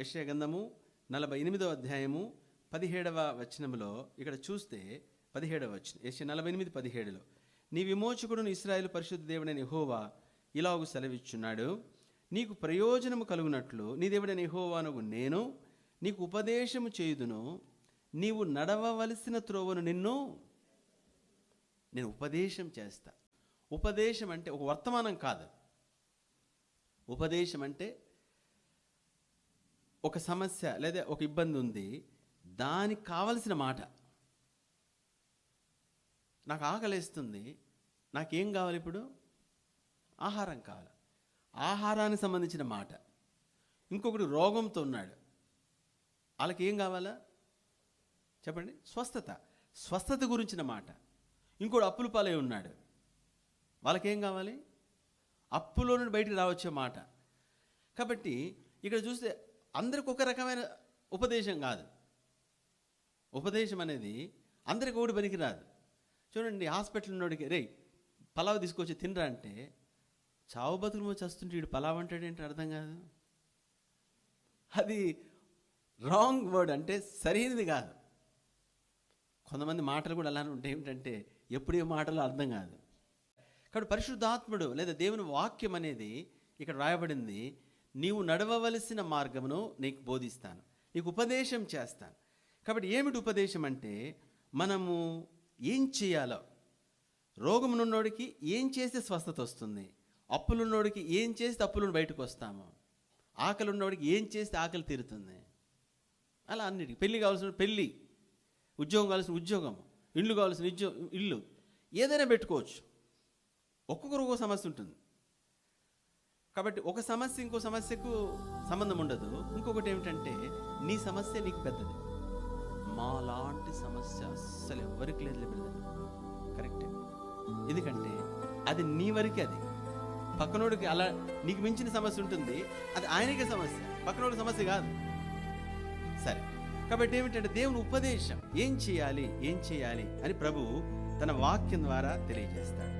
యశగంధము నలభై ఎనిమిదవ అధ్యాయము పదిహేడవ వచనంలో ఇక్కడ చూస్తే పదిహేడవ వచనం యశ నలభై ఎనిమిది పదిహేడులో నీ విమోచకుడును ఇస్రాయేల్ పరిశుద్ధ దేవుడైన హోవా ఇలాగు సెలవిచ్చున్నాడు. నీకు ప్రయోజనము కలుగునట్లు నీ దేవుడైన హోవానుగు నేను నీకు ఉపదేశము చేయుదును. నీవు నడవవలసిన త్రోవను నిన్ను నేను ఉపదేశం చేస్తా. ఉపదేశం అంటే ఒక వర్తమానం కాదు. ఉపదేశం అంటే ఒక సమస్య లేదా ఒక ఇబ్బంది ఉంది దానికి కావలసిన మాట. నాకు ఆకలిస్తుంది నాకేం కావాలి ఇప్పుడు? ఆహారం కావాలి. ఆహారానికి సంబంధించిన మాట. ఇంకొకటి రోగంతో ఉన్నాడు. వాళ్ళకి ఏం కావాలా? చెప్పండి. స్వస్థత. స్వస్థత గురించిన మాట. ఇంకోటి అప్పుల పాలై ఉన్నాడు. వాళ్ళకేం కావాలి? అప్పులో నుండి బయటికి రావచ్చే మాట. కాబట్టి ఇక్కడ చూస్తే అందరికి ఒక రకమైన ఉపదేశం కాదు. ఉపదేశం అనేది అందరికి ఒకటి పనికి రాదు చూడండి హాస్పిటల్ ఉన్నోడికి రే పలావ్ తీసుకొచ్చి తినరా? అంటే చావు బతుకులు చస్తుంటే వీడు పలావ్ అంటాడేంటి అర్థం కాదు. అది రాంగ్ వర్డ్ అంటే సరైనది కాదు. కొంతమంది మాటలు కూడా అలానే ఉంటాయి. ఏమిటంటే ఎప్పుడే మాటలు అర్థం కాదు. కాబట్టి పరిశుద్ధాత్ముడు లేదా దేవుని వాక్యం అనేది ఇక్కడ రాయబడింది. నీవు నడవవలసిన మార్గమును నీకు బోధిస్తాను. నీకు ఉపదేశం చేస్తాను. కాబట్టి ఏమిటి ఉపదేశం అంటే మనము ఏం చేయాలో రోగమునున్నోడికి ఏం చేస్తే స్వస్థత వస్తుంది అప్పులున్నోడికి ఏం చేస్తే అప్పులను బయటకు వస్తాము ఆకలి ఉన్నోడికి ఏం చేస్తే ఆకలి తీరుతుంది. అలా అన్నిటికీ. పెళ్ళి కావాల్సిన పెళ్ళి ఉద్యోగం కావాల్సిన ఉద్యోగం ఇల్లు కావాల్సిన ఉద్యోగం ఇల్లు ఏదైనా పెట్టుకోవచ్చు. ఒక్కొక్కరు ఒక్కో సమస్య ఉంటుంది. కాబట్టి ఒక సమస్య ఇంకో సమస్యకు సంబంధం ఉండదు. ఇంకొకటి ఏమిటంటే నీ సమస్య నీకు పెద్దది. మాలాంటి సమస్య అస్సలు ఎవరికి లేదు బ్రదర్ కరెక్టే. ఎందుకంటే అది నీ వరకే అది. పక్కనోడికి అలా నీకు మించిన సమస్య ఉంటుంది అది ఆయనకే సమస్య. పక్కనోడి సమస్య కాదు. సరే. కాబట్టి ఏమిటంటే దేవుని ఉపదేశం ఏం చేయాలి ఏం చేయాలి అని ప్రభువు తన వాక్యం ద్వారా తెలియజేస్తాడు.